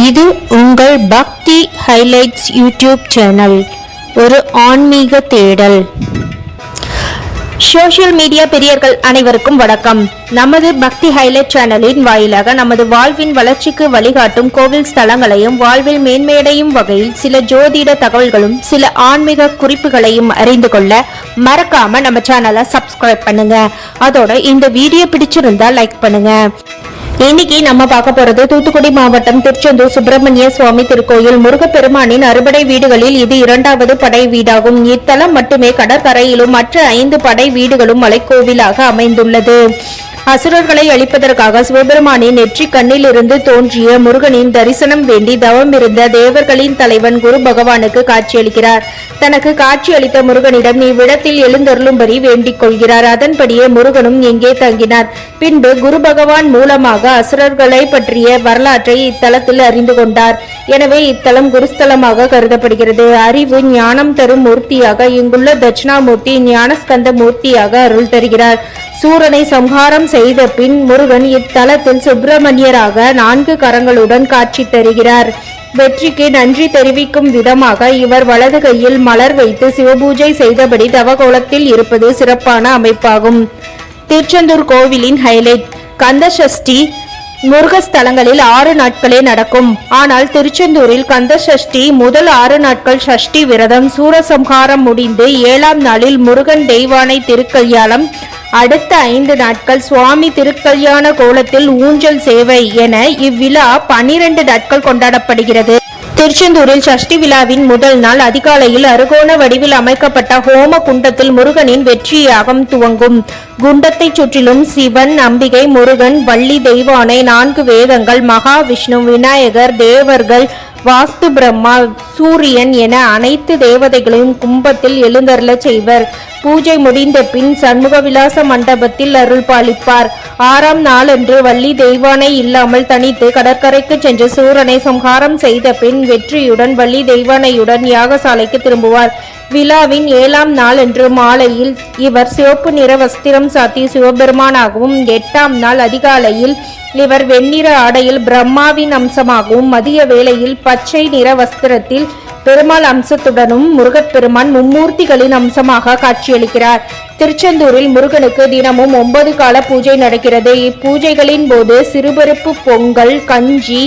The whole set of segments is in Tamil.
இது உங்கள் பக்தி ஹைலைட்ஸ் யூடியூப் சேனல். ஒரு ஆன்மீக தேடல். சோஷியல் மீடியா பெரியர்கள் அனைவருக்கும் வணக்கம். நமது பக்தி ஹைலைட் சேனலின் வாயிலாக நமது வாழ்வின் வளர்ச்சிக்கு வழிகாட்டும் கோவில் ஸ்தலங்களையும் வாழ்வில் மேன்மையடையும் வகையில் சில ஜோதிட தகவல்களும் சில ஆன்மீக குறிப்புகளையும் அறிந்து கொள்ள மறக்காம நம்ம சேனலை சப்ஸ்கிரைப் பண்ணுங்க. அதோட இந்த வீடியோ பிடிச்சிருந்தா லைக் பண்ணுங்க. இன்னைக்கு நம்ம பார்க்க போறது தூத்துக்குடி மாவட்டம் திருச்செந்தூர் சுப்பிரமணிய சுவாமி திருக்கோயில் முருகப்பெருமானின் அறுபடை வீடுகளில் இது இரண்டாவது படை வீடாகும். இத்தலம் மட்டுமே கடற்கரையிலும் மற்ற ஐந்து படை வீடுகளும் மலைக்கோவிலாக அமைந்துள்ளது. அசுரர்களை அழிப்பதற்காக சிவபெருமானின் நெற்றி கண்ணில் இருந்து தோன்றிய முருகனின் தரிசனம் வேண்டி தவம் இருந்த தேவர்களின் தலைவன் குரு பகவானுக்கு காட்சியளிக்கிறார் தனக்கு காட்சியளித்த முருகனிடம் இவ்விடத்தில் எழுந்தருளும்படி வேண்டிக் கொள்கிறார். அதன்படியே முருகனும் இங்கே தங்கினார். பின்பு குரு பகவான் மூலமாக அசுரர்களை பற்றிய வரலாற்றை இத்தலத்தில் அறிந்து கொண்டார். எனவே இத்தலம் குருஸ்தலமாக கருதப்படுகிறது. அறிவு ஞானம் தரும் மூர்த்தியாக இங்குள்ள தட்சிணாமூர்த்தி ஞானஸ்கந்த மூர்த்தியாக அருள் தருகிறார். சூரனை சம்ஹாரம் செய்த பின் முருகன் இத்தலத்தில் சுப்பிரமணியராக நான்கு கரங்களுடன் காட்சி தருகிறார். வெற்றிக்கு நன்றி தெரிவிக்கும் விதமாக இவர் வலது கையில் மலர் வைத்து சிவபூஜை செய்தபடி தவகோலத்தில் இருப்பது சிறப்பான அமைப்பாகும். திருச்செந்தூர் கோவிலின் ஹைலைட் கந்த சஷ்டி முருகஸ்தலங்களில் ஆறு நாட்களே நடக்கும். ஆனால் திருச்செந்தூரில் கந்த சஷ்டி முதல் ஆறு நாட்கள் சஷ்டி விரதம் சூரசம்ஹாரம் முடிந்து ஏழாம் நாளில் முருகன் தெய்வானை திருக்கல்யாணம் அடுத்த ஐந்து நாட்கள் சுவாமி திருக்கல்யாண கோலத்தில் ஊஞ்சல் சேவை என இவ்விழா பனிரெண்டு நாட்கள் கொண்டாடப்படுகிறது. திருச்செந்தூரில் சஷ்டி விழாவின் முதல் நாள் அதிகாலையில் அருகோண வடிவில் அமைக்கப்பட்ட ஹோம குண்டத்தில் முருகனின் வெற்றியாகம் துவங்கும். குண்டத்தை சுற்றிலும் சிவன் அம்பிகை முருகன் வள்ளி தெய்வானை நான்கு வேதங்கள் மகாவிஷ்ணு விநாயகர் தேவர்கள் வாஸ்து பிரம்மா சூரியன் என அனைத்து தேவதைகளையும் கும்பத்தில் எழுந்தருளச் செய்வர். பூஜை முடிந்த பின் சண்முக விலாச மண்டபத்தில் அருள் பாலிப்பார் ஆறாம் நாளன்று வள்ளி தெய்வானை இல்லாமல் தனித்து கடற்கரைக்கு சென்று சூரனை சம்ஹாரம் செய்த பின் வெற்றியுடன் வள்ளி தெய்வானையுடன் யாகசாலைக்கு திரும்புவார். விழாவின் ஏழாம் நாளன்று மாலையில் இவர் சிவப்பு நிற வஸ்திரம் சாத்தி சிவபெருமானாகவும் எட்டாம் நாள் அதிகாலையில் இவர் வெண்ணிற ஆடையில் பிரம்மாவின் அம்சமாகவும் மதிய வேளையில் பச்சை நிற வஸ்திரத்தில் பெருமாள் அம்சத்துடனும் முருகப்பெருமான் மும்மூர்த்திகளின் அம்சமாக காட்சியளிக்கிறார். திருச்செந்தூரில் முருகனுக்கு தினமும் ஒன்பது கால பூஜை நடக்கிறது. இப்பூஜைகளின் போது சிறுபருப்பு பொங்கல் கஞ்சி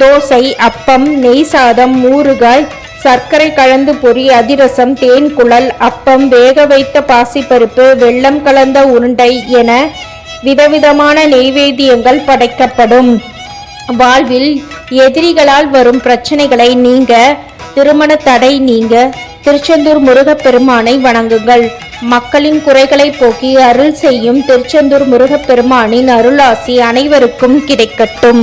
தோசை அப்பம் நெய் சாதம் ஊறுகாய் சர்க்கரை கலந்து பொரி அதிரசம் தேன் குழல் அப்பம் வேக வைத்த பாசிப்பருப்பு வெள்ளம் கலந்த உருண்டை என விதவிதமான நெய்வேத்தியங்கள் படைக்கப்படும். வாழ்வில் எதிரிகளால் வரும் பிரச்சனைகளை நீங்க திருமண தடை நீங்க திருச்செந்தூர் முருகப்பெருமானை வணங்குங்கள். மக்களின் குறைகளை போக்கி அருள் செய்யும் திருச்செந்தூர் முருகப்பெருமானின் அருளாசி அனைவருக்கும் கிடைக்கட்டும்.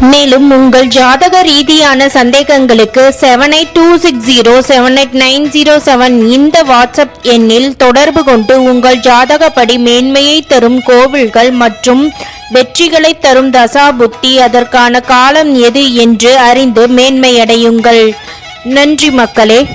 மேலும் உங்கள் ஜாதக ரீதியான சந்தேகங்களுக்கு seven eight two six zero seven eight nine zero seven இந்த வாட்ஸ்அப் எண்ணில் தொடர்பு கொண்டு உங்கள் ஜாதகப்படி மேன்மையை தரும் கோவில்கள் மற்றும் வெற்றிகளை தரும் தசா புத்தி அதற்கான காலம் எது என்று அறிந்து மேன்மையடையுங்கள். நன்றி மக்களே.